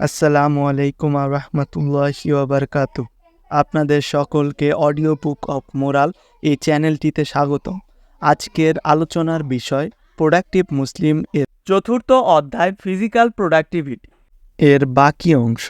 আসসালামু আলাইকুম রহমতুল্লাহি ওবরকাতু আপনাদের সকলকে অডিও বুক অফ মোরাল এই চ্যানেলটিতে স্বাগত। আজকের আলোচনার বিষয় প্রোডাক্টিভ মুসলিম এর চতুর্থ অধ্যায় ফিজিক্যাল প্রোডাক্টিভিটি। এর বাকি অংশ।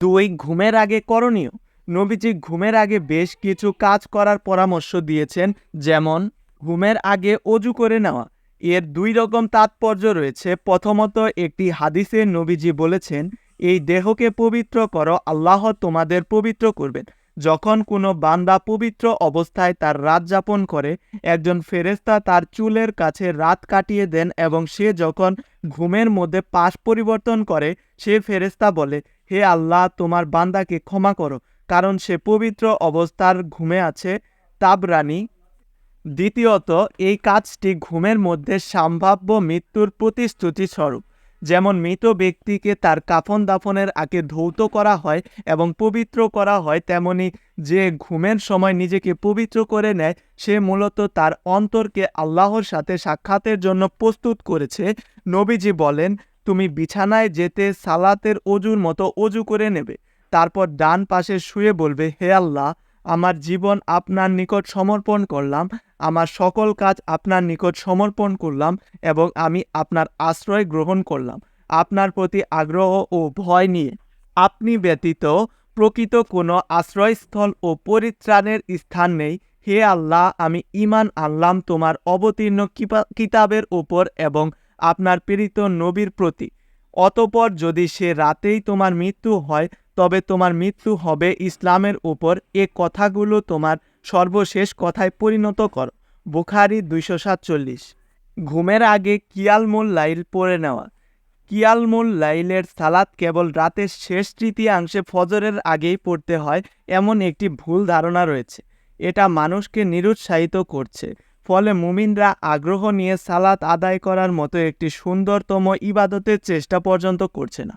দুই, ঘুমের আগে করণীয়। নবীজি ঘুমের আগে বেশ কিছু কাজ করার পরামর্শ দিয়েছেন, যেমন ঘুমের আগে অজু করে নেওয়া। এর দুই রকম তাৎপর্য রয়েছে। প্রথমত একটি হাদিসে নবীজি বলেছেন এই দেহকে পবিত্র করো, আল্লাহ তোমাদের পবিত্র করবেন। যখন কোনো বান্দা পবিত্র অবস্থায় তার রাত যাপন করে, একজন ফেরেস্তা তার চুলের কাছে রাত কাটিয়ে দেন এবং সে যখন ঘুমের মধ্যে পাশ পরিবর্তন করে, সে ফেরেস্তা বলে, হে আল্লাহ, তোমার বান্দাকে ক্ষমা করো, কারণ সে পবিত্র অবস্থার ঘুমে আছে, তাবরানি। দ্বিতীয়ত, এই কাজটি ঘুমের মধ্যে সম্ভাব্য মৃত্যুর প্রতিশ্রুতি স্বরূপ যেমন মৃত ব্যক্তিকে তার কাফন দাফনের আগে ধৌত করা হয় এবং পবিত্র করা হয়, তেমনি যে ঘুমের সময় নিজেকে পবিত্র করে নেয়, সে মূলত তার অন্তরকে আল্লাহর সাথে সাক্ষাতের জন্য প্রস্তুত করেছে। নবীজি বলেন, তুমি বিছানায় যেতে সালাতের অজুর মতো অজু করে নেবে, তারপর ডান পাশে শুয়ে বলবে, হে আল্লাহ আমার জীবন আপনার নিকট সমর্পণ করলাম, আমার সকল কাজ আপনার নিকট সমর্পণ করলাম এবং আমি আপনার আশ্রয় গ্রহণ করলাম। আপনার প্রতি আগ্রহ ও ভয় নিয়ে আপনি ব্যতীত প্রকৃত কোনো আশ্রয়স্থল ও পরিত্রাণের স্থান নেই। হে আল্লাহ, আমি ইমান আনলাম তোমার অবতীর্ণ কিতাবের ওপর এবং আপনার প্রেরিত নবীর প্রতি। অতপর যদি সে রাতেই তোমার মৃত্যু হয় তবে তোমার মৃত্যু হবে ইসলামের উপর। এ কথাগুলো তোমার সর্বশেষ কথায় পরিণত কর। বুখারি দুইশো সাতচল্লিশ। ঘুমের আগে কিয়ালমুল লাইল পড়ে নেওয়া। কিয়ালমুল লাইলের সালাত কেবল রাতের শেষ তৃতীয়াংশে ফজরের আগেই পড়তে হয় এমন একটি ভুল ধারণা রয়েছে। এটা মানুষকে নিরুৎসাহিত করছে। ফলে মুমিনরা আগ্রহ নিয়ে সালাত আদায় করার মতো একটি সুন্দরতম ইবাদতের চেষ্টা পর্যন্ত করছে না।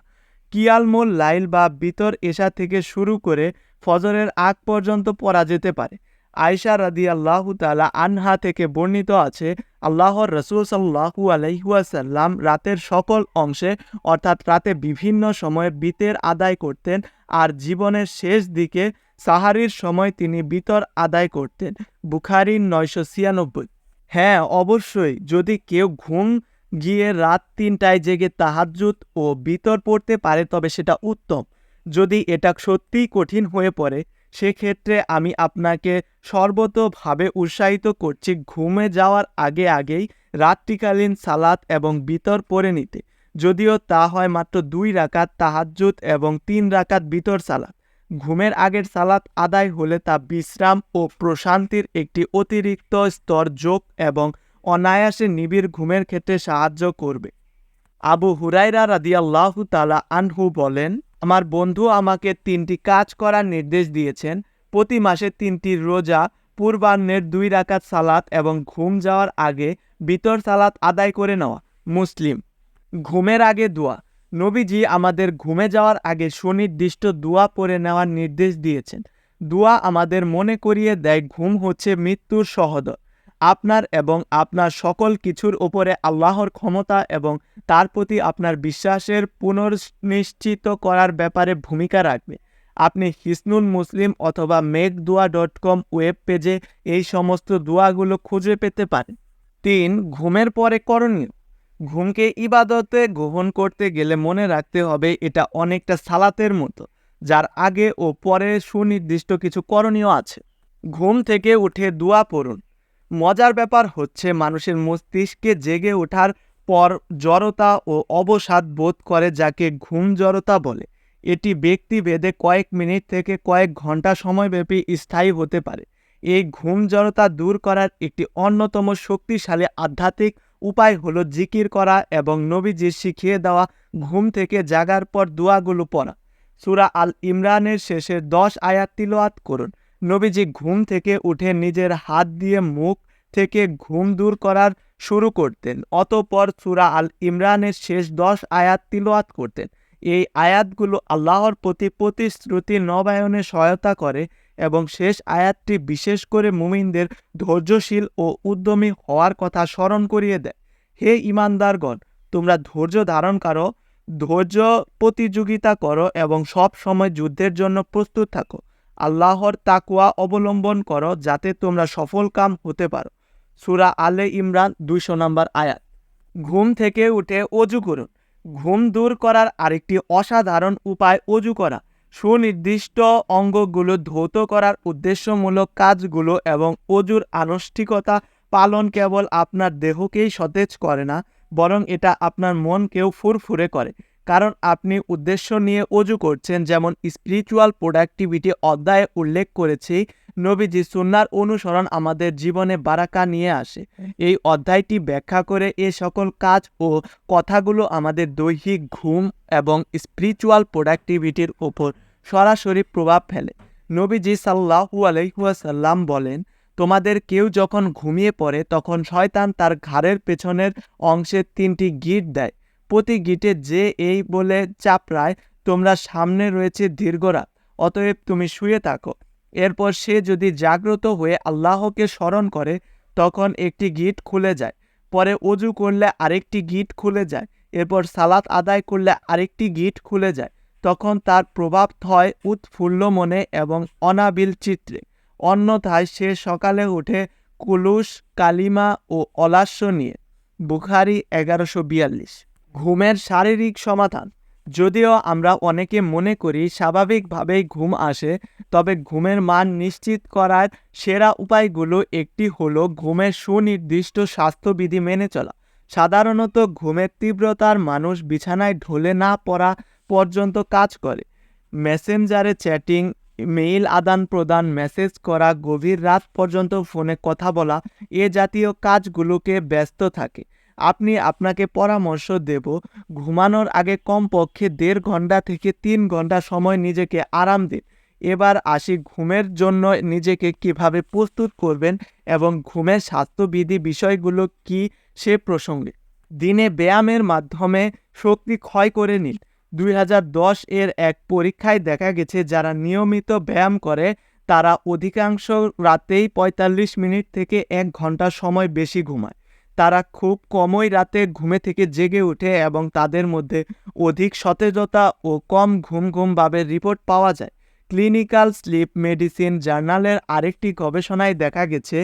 কিয়ালমুল লাইল বা বিতর এশা থেকে শুরু করে ফজরের আগ পর্যন্ত পড়া যেতে পারে। আয়সা রাদি আল্লাহ তালা আনহা থেকে বর্ণিত আছে, আল্লাহর রসুল সাল্লাহু আলহিহাসাল্লাম রাতের সকল অংশে, অর্থাৎ রাতে বিভিন্ন সময়ে বিতের আদায় করতেন আর জীবনের শেষ দিকে সাহারির সময় তিনি বিতর আদায় করতেন। বুখারির নয়শো ছিয়ানব্বই। হ্যাঁ অবশ্যই যদি কেউ ঘুম গিয়ে রাত তিনটায় জেগে তাহাজ্জুদ ও বিতর পড়তে পারে তবে সেটা উত্তম। যদি এটা সত্যিই কঠিন হয়ে পড়ে, সেক্ষেত্রে আমি আপনাকে সর্বতভাবে উৎসাহিত করছি ঘুমে যাওয়ার আগে আগেই রাত্রিকালীন সালাত এবং বিতর পড়ে নিতে। যদিও তা হয় মাত্র দুই রাকাত তাহাজ্জুদ এবং তিন রাকাত বিতর সালাত। ঘুমের আগের সালাত আদায় হলে তা বিশ্রাম ও প্রশান্তির একটি অতিরিক্ত স্তর যোগ এবং অনায়াসে নিবিড় ঘুমের ক্ষেত্রে সাহায্য করবে। আবু হুরাইরা রাদিয়াল্লাহু তালা আনহু বলেন, আমার বন্ধু আমাকে তিনটি কাজ করার নির্দেশ দিয়েছেন। প্রতি মাসে তিনটি রোজা, পূর্বাহ্নের দুই রাকাত সালাত এবং ঘুম যাওয়ার আগে বিতর সালাত আদায় করে নেওয়া। মুসলিম, ঘুমের আগে দোয়া। নবীজি আমাদের ঘুমে যাওয়ার আগে সুনির্দিষ্ট দোয়া পড়ে নেওয়ার নির্দেশ দিয়েছেন। দোয়া আমাদের মনে করিয়ে দেয়, ঘুম হচ্ছে মৃত্যুর সহদর। আপনার এবং আপনার সকল কিছুর উপরে আল্লাহর ক্ষমতা এবং তার প্রতি আপনার বিশ্বাসের পুনর্নিশ্চিত করার ব্যাপারে ভূমিকা রাখবে। আপনি হিসনুল মুসলিম অথবা মেক দোয়া ডট কম ওয়েব পেজে এই সমস্ত দোয়াগুলো খুঁজে পেতে পারেন। তিন, ঘুমের পরে করণীয়। ঘুমকে ইবাদতে গ্রহণ করতে গেলে মনে রাখতে হবে এটা অনেকটা সালাতের মতো, যার আগে ও পরে সুনির্দিষ্ট কিছু করণীয় আছে। ঘুম থেকে উঠে দোয়া পড়ুন। মজার ব্যাপার হচ্ছে মানুষের মস্তিষ্কে জেগে ওঠার পর জড়তা ও অবসাদ বোধ করে যাকে ঘুম জড়তা বলে। এটি ব্যক্তিভেদে কয়েক মিনিট থেকে কয়েক ঘণ্টা সময়ব্যাপী স্থায়ী হতে পারে। এই ঘুম জড়তা দূর করার একটি অন্যতম শক্তিশালী আধ্যাত্মিক উপায় হলো জিকির করা এবং নবীজির শিখিয়ে দেওয়া ঘুম থেকে জাগার পর দোয়াগুলো পড়া। সুরা আল ইমরানের শেষে দশ আয়াত তিলোয়াত করুন। নবীজি ঘুম থেকে উঠে নিজের হাত দিয়ে মুখ থেকে ঘুম দূর করার শুরু করতেন। অতপর সুরা আল ইমরানের শেষ দশ আয়াত তিলোয়াত করতেন। এই আয়াতগুলো আল্লাহর প্রতি প্রতিশ্রুতি নবায়নে সহায়তা করে এবং শেষ আয়াতটি বিশেষ করে মুমিনদের ধৈর্যশীল ও উদ্যমী হওয়ার কথা স্মরণ করিয়ে দেয়। হে ইমানদারগণ তোমরা ধৈর্য ধারণ করো, ধৈর্য প্রতিযোগিতা করো এবং সব সময় যুদ্ধের জন্য প্রস্তুত থাকো। আল্লাহর তাকুয়া অবলম্বন করো যাতে তোমরা সফল কাম হতে পারো। সুরা আলে ইমরান দুইশো নম্বর আয়াত। ঘুম থেকে উঠে অজু করুন। ঘুম দূর করার আরেকটি অসাধারণ উপায় অজু করা। সুনির্দিষ্ট অঙ্গগুলো ধৌত করার উদ্দেশ্যমূলক কাজগুলো এবং অজুর আনুষ্ঠিকতা পালন কেবল আপনার দেহকেই সতেজ করে না, বরং এটা আপনার মনকেও ফুরফুরে করে। কারণ আপনি উদ্দেশ্য নিয়ে অজু করছেন, যেমন স্পিরিচুয়াল প্রোডাক্টিভিটি অধ্যায়ে উল্লেখ করেছি, নবীজি সুন্নার অনুসরণ আমাদের জীবনে বারাকা নিয়ে আসে। এই অধ্যায়টি ব্যাখ্যা করে এ সকল কাজ ও কথাগুলো আমাদের দৈহিক ঘুম এবং স্পিরিচুয়াল প্রোডাক্টিভিটির ওপর সরাসরি প্রভাব ফেলে। নবীজি সাল্লাহু আলহিহাসাল্লাম বলেন, তোমাদের কেউ যখন ঘুমিয়ে পড়ে, তখন শয়তান তার ঘাড়ের পেছনের অংশে তিনটি গিট দেয়। প্রতি গিটে যে এই বলে চাপড়ায়, তোমরা সামনে রয়েছে দীর্ঘরাত অতএব তুমি শুয়ে থাকো। এরপর সে যদি জাগ্রত হয়ে আল্লাহকে স্মরণ করে, তখন একটি গিট খুলে যায়। পরে অজু করলে আরেকটি গিট খুলে যায়। এরপর সালাত আদায় করলে আরেকটি গিট খুলে যায়। তখন তার প্রভাব হয় উৎফুল্ল মনে এবং অনাবিল চিত্রে অন্যথায় সে সকালে উঠে কুলুস কালিমা ও অলাস্য নিয়ে। বুখারি এগারোশো বিয়াল্লিশ। ঘুমের শারীরিক সমাধান। যদিও আমরা অনেকে মনে করি স্বাভাবিকভাবেই ঘুম আসে, তবে ঘুমের মান নিশ্চিত করার সেরা উপায়গুলো একটি হলো ঘুমের সুনির্দিষ্ট স্বাস্থ্যবিধি মেনে চলা। সাধারণত ঘুমের তীব্রতার মানুষ বিছানায় ঢলে না পড়া পর্যন্ত কাজ করে। মেসেঞ্জারে চ্যাটিং, মেইল আদান প্রদান, মেসেজ করা, গভীর রাত পর্যন্ত ফোনে কথা বলা, এ জাতীয় কাজগুলোকে ব্যস্ত থাকে। আপনি আপনাকে পরামর্শ দেব, ঘুমানোর আগে কমপক্ষে দেড় ঘণ্টা থেকে তিন ঘণ্টা সময় নিজেকে আরাম দিন। এবার আসি ঘুমের জন্য নিজেকে কীভাবে প্রস্তুত করবেন এবং ঘুমের স্বাস্থ্যবিধি বিষয়গুলো কি সে প্রসঙ্গে। দিনে ব্যায়ামের মাধ্যমে শক্তি ক্ষয় করে নিন। দুই হাজার দশ এর এক পরীক্ষায় দেখা গেছে, যারা নিয়মিত ব্যায়াম করে, তারা অধিকাংশ রাতেই ৪৫ মিনিট থেকে এক ঘণ্টা সময় বেশি ঘুমায়। তারা খুব কমই রাতে ঘুমে থেকে জেগে ওঠে এবং তাদের মধ্যে অধিক সতেজতা ও কম ঘুম ঘুম ভাবের রিপোর্ট পাওয়া যায়। ক্লিনিক্যাল স্লিপ মেডিসিন জার্নালের আরেকটি গবেষণায় দেখা গেছে,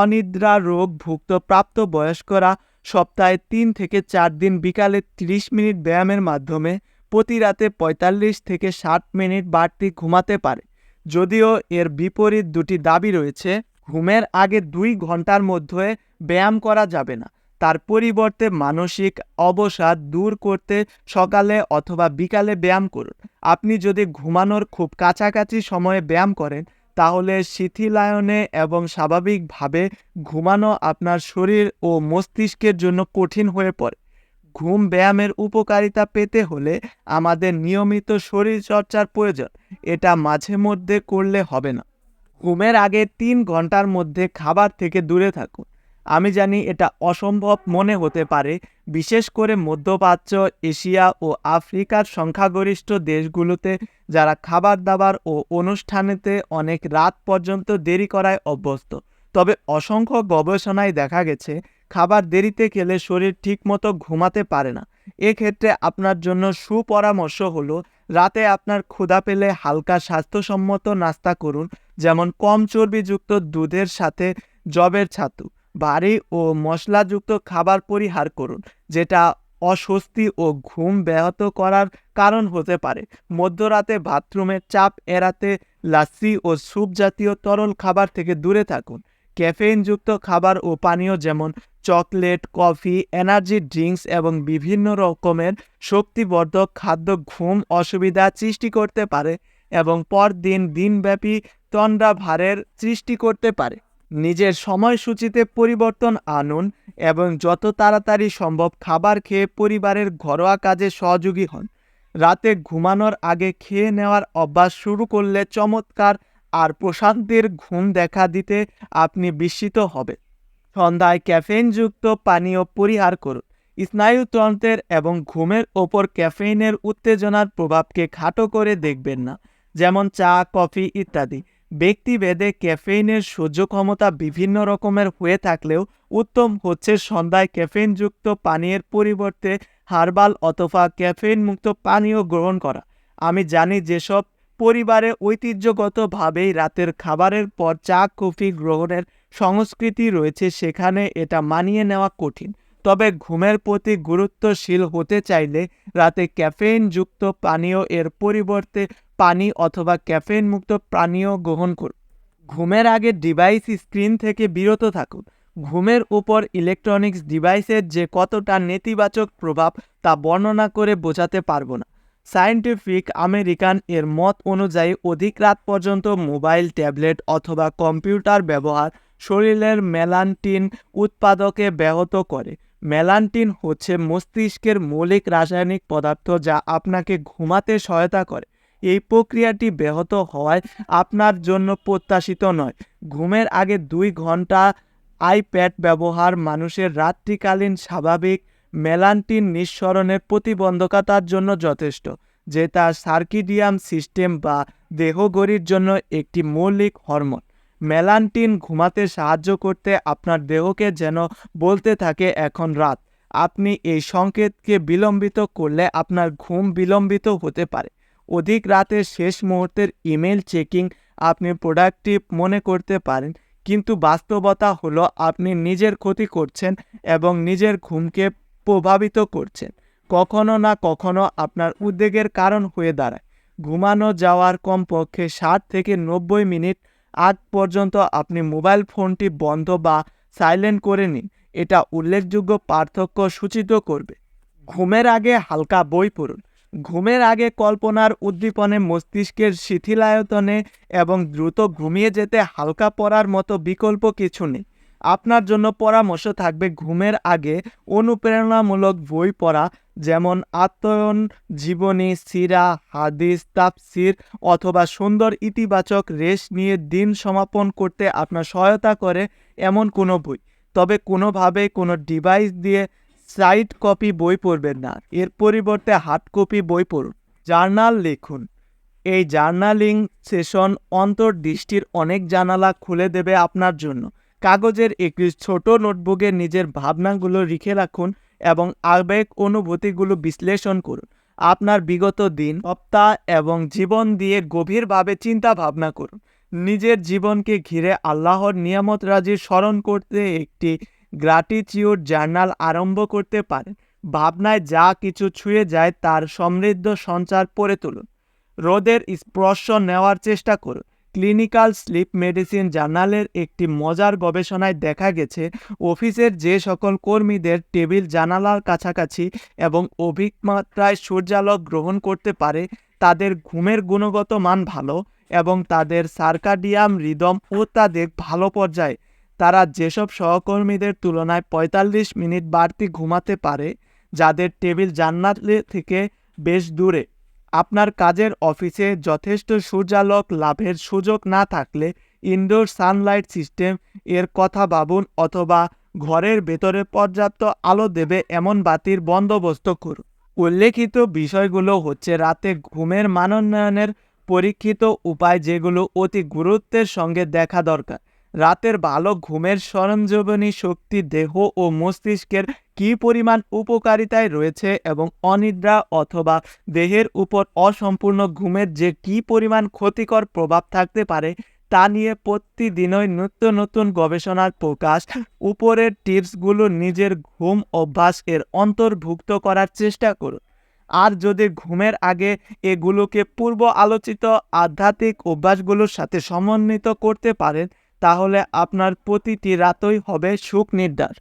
অনিদ্রা রোগ ভুক্ত প্রাপ্ত বয়স্করা সপ্তাহে তিন থেকে চার দিন বিকালে ৩০ মিনিট ব্যায়ামের মাধ্যমে প্রতি রাতে ৪৫ থেকে ষাট মিনিট বাড়তি ঘুমাতে পারে। যদিও এর বিপরীত দুটি দাবি রয়েছে ঘুমের আগে দুই ঘণ্টার মধ্যে ব্যায়াম করা যাবে না। তার পরিবর্তে মানসিক অবসাদ দূর করতে সকালে অথবা বিকালে ব্যায়াম করুন। আপনি যদি ঘুমানোর খুব কাছাকাছি সময়ে ব্যায়াম করেন, তাহলে শিথিলায়নে এবং স্বাভাবিকভাবে ঘুমানো আপনার শরীর ও মস্তিষ্কের জন্য কঠিন হয়ে পড়ে। ঘুম ব্যায়ামের উপকারিতা পেতে হলে আমাদের নিয়মিত শরীরচর্চার প্রয়োজন। এটা মাঝে মধ্যে করলে হবে না। ঘুমের আগে তিন ঘণ্টার মধ্যে খাবার থেকে দূরে থাকুন। আমি জানি এটা অসম্ভব মনে হতে পারে, বিশেষ করে মধ্যপ্রাচ্য, এশিয়া ও আফ্রিকার সংখ্যাগরিষ্ঠ দেশগুলোতে যারা খাবার দাবার ও অনুষ্ঠানেতে অনেক রাত পর্যন্ত দেরি করায় অভ্যস্ত। তবে অসংখ্য গবেষণায় দেখা গেছে, খাবার দেরিতে খেলে শরীর ঠিকমতো ঘুমাতে পারে না। এক্ষেত্রে আপনার জন্য সুপরামর্শ হলো রাতে আপনার ক্ষুধা পেলে হালকা স্বাস্থ্যসম্মত নাস্তা করুন, যেমন কম চর্বিযুক্ত দুধের সাথে জবের ছাতু ভারী ও মশলাযুক্ত খাবার পরিহার করুন, যেটা অস্বস্তি ও ঘুম ব্যাহত করার কারণ হতে পারে। মধ্যরাতে বাথরুমের চাপ এড়াতে লাসি ও স্যুপ জাতীয় তরল খাবার থেকে দূরে থাকুন। ক্যাফেইনযুক্ত খাবার ও পানীয় যেমন চকলেট, কফি, এনার্জি ড্রিঙ্কস এবং বিভিন্ন রকমের শক্তিবর্ধক খাদ্য ঘুম অসুবিধা সৃষ্টি করতে পারে এবং পরদিন দিনব্যাপী তন্দ্রা ভারের সৃষ্টি করতে পারে। নিজের সময়সূচিতে পরিবর্তন আনুন এবং যত তাড়াতাড়ি সম্ভব খাবার খেয়ে পরিবারের ঘরোয়া কাজে সহযোগী হন। রাতে ঘুমানোর আগে খেয়ে নেওয়ার অভ্যাস শুরু করলে চমৎকার আর প্রশান্তির ঘুম দেখা দিতে আপনি বিস্মিত হবে সন্ধ্যায় ক্যাফেইনযুক্ত পানীয় পরিহার করুন। স্নায়ুতন্ত্রের এবং ঘুমের ওপর ক্যাফেইনের উত্তেজনার প্রভাবকে খাটো করে দেখবেন না, যেমন চা, কফি ইত্যাদি। ব্যক্তিভেদে ক্যাফেইনের সহ্য ক্ষমতা বিভিন্ন রকমের হয়ে থাকলেও উত্তম হচ্ছে সন্ধ্যায় ক্যাফেইনযুক্ত পানীয়ের পরিবর্তে হার্বাল অথবা ক্যাফেইনমুক্ত পানীয় গ্রহণ করা। আমি জানি যেসব পরিবারে ঐতিহ্যগতভাবেই রাতের খাবারের পর চা, কফি গ্রহণের সংস্কৃতি রয়েছে, সেখানে এটা মানিয়ে নেওয়া কঠিন। তবে ঘুমের প্রতি গুরুত্বশীল হতে চাইলে রাতে ক্যাফেইনযুক্ত পানীয় এর পরিবর্তে পানি অথবা ক্যাফেইন মুক্ত পানীয় গ্রহণ করুন। ঘুমের আগে ডিভাইস স্ক্রিন থেকে বিরত থাকুন। ঘুমের উপর ইলেকট্রনিক্স ডিভাইসের যে কতটা নেতিবাচক প্রভাব তা বর্ণনা করে বোঝাতে পারব না। সায়েন্টিফিক আমেরিকান এর মত অনুযায়ী অধিক রাত পর্যন্ত মোবাইল, ট্যাবলেট অথবা কম্পিউটার ব্যবহার শরীরের মেলান্টিন উৎপাদকে ব্যাহত করে। মেলান্টিন হচ্ছে মস্তিষ্কের মৌলিক রাসায়নিক পদার্থ যা আপনাকে ঘুমাতে সহায়তা করে। এই প্রক্রিয়াটি ব্যাহত হওয়ায় আপনার জন্য প্রত্যাশিত নয়। ঘুমের আগে দুই ঘণ্টা আইপ্যাড ব্যবহার মানুষের রাত্রিকালীন স্বাভাবিক মেলান্টিন নিঃসরণের প্রতিবন্ধকতার জন্য যথেষ্ট, যে তার সার্কিডিয়াম সিস্টেম বা দেহগড়ির জন্য একটি মৌলিক হরমোন। মেলান্টিন ঘুমাতে সাহায্য করতে আপনার দেহকে যেন বলতে থাকে, এখন রাত। আপনি এই সংকেতকে বিলম্বিত করলে আপনার ঘুম বিলম্বিত হতে পারে। অধিক রাতে শেষ মুহূর্তের ইমেল চেকিং আপনি প্রোডাক্টিভ মনে করতে পারেন, কিন্তু বাস্তবতা হলো আপনি নিজের ক্ষতি করছেন এবং নিজের ঘুমকে প্রভাবিত করছেন। কখনো না কখনো আপনার উদ্বেগের কারণ হয়ে দাঁড়ায়। ঘুমানো যাওয়ার কমপক্ষে ষাট থেকে নব্বই মিনিট আগ পর্যন্ত আপনি মোবাইল ফোনটি বন্ধ বা সাইলেন্ট করে নিন। এটা উল্লেখযোগ্য পার্থক্য সূচিত করবে। ঘুমের আগে হালকা বই পড়ুন। ঘুমের আগে কল্পনার উদ্দীপনে মস্তিষ্কের শিথিলায়তনে এবং দ্রুত ঘুমিয়ে যেতে হালকা পড়ার মতো বিকল্প কিছু নেই। আপনার জন্য পরামর্শ থাকবে ঘুমের আগে অনুপ্রেরণামূলক বই পড়া, যেমন আত্ময়ন জীবনী, সিরা, হাদিস তাপসির অথবা সুন্দর ইতিবাচক রেশ নিয়ে দিন সমাপন করতে আপনার সহায়তা করে এমন কোনো বই। তবে কোনোভাবে কোনো ডিভাইস দিয়ে সাইড কপি বই পড়বেন না। এর পরিবর্তে হার্ড কপি বই পড়ুন। জার্নাল লিখুন। এই জার্নালিং সেশন অন্তর্দৃষ্টির অনেক জানালা খুলে দেবে আপনার জন্য। কাগজের একটি ছোট নোটবুকে নিজের ভাবনাগুলো লিখে রাখুন এবং আবেগ অনুভূতিগুলো বিশ্লেষণ করুন। আপনার বিগত দিন, সপ্তাহ এবং জীবন দিয়ে গভীরভাবে চিন্তা ভাবনা করুন। নিজের জীবনকে ঘিরে আল্লাহর নিয়ামত রাজির স্মরণ করতে একটি গ্রাটিচিউড জার্নাল আরম্ভ করতে পারেন। ভাবনায় যা কিছু ছুঁয়ে যায় তার সমৃদ্ধ সঞ্চার পড়ে তুলুন। রোদের স্পর্শ নেওয়ার চেষ্টা করুন। ক্লিনিক্যাল স্লিপ মেডিসিন জার্নালের একটি মজার গবেষণায় দেখা গেছে, অফিসের যে সকল কর্মীদের টেবিল জানালার কাছাকাছি এবং অভিমাত্রায় সূর্যালোক গ্রহণ করতে পারে, তাদের ঘুমের গুণগত মান ভালো এবং তাদের সার্কাডিয়াম রিদম ও তাদের ভালো পর্যায়ে। তারা যেসব সহকর্মীদের তুলনায় পঁয়তাল্লিশ মিনিট বাড়তি ঘুমাতে পারে, যাদের টেবিল জান্নাত থেকে বেশ দূরে। আপনার কাজের অফিসে যথেষ্ট সূর্যালোক লাভের সুযোগ না থাকলে ইনডোর সানলাইট সিস্টেম এর কথা ভাবুন অথবা ঘরের ভেতরে পর্যাপ্ত আলো দেবে এমন বাতির বন্দোবস্ত করুন। উল্লেখিত বিষয়গুলো হচ্ছে রাতে ঘুমের মানোন্নয়নের পরীক্ষিত উপায় যেগুলো অতি গুরুত্বের সঙ্গে দেখা দরকার। রাতের ভালো ঘুমের সরঞ্জীবনী শক্তি দেহ ও মস্তিষ্কের কী পরিমাণ উপকারিতায় রয়েছে এবং অনিদ্রা অথবা দেহের উপর অসম্পূর্ণ ঘুমের যে কী পরিমাণ ক্ষতিকর প্রভাব থাকতে পারে তা নিয়ে প্রতিদিনই নিত্য নতুন গবেষণার প্রকাশ। উপরের টিপসগুলো নিজের ঘুম অভ্যাস এর অন্তর্ভুক্ত করার চেষ্টা করুন। আর যদি ঘুমের আগে এগুলোকে পূর্ব আলোচিত আধ্যাত্মিক অভ্যাসগুলোর সাথে সমন্বিত করতে পারেন, তাহলে আপনার প্রতিটি রাতই হবে সুখ নির্দার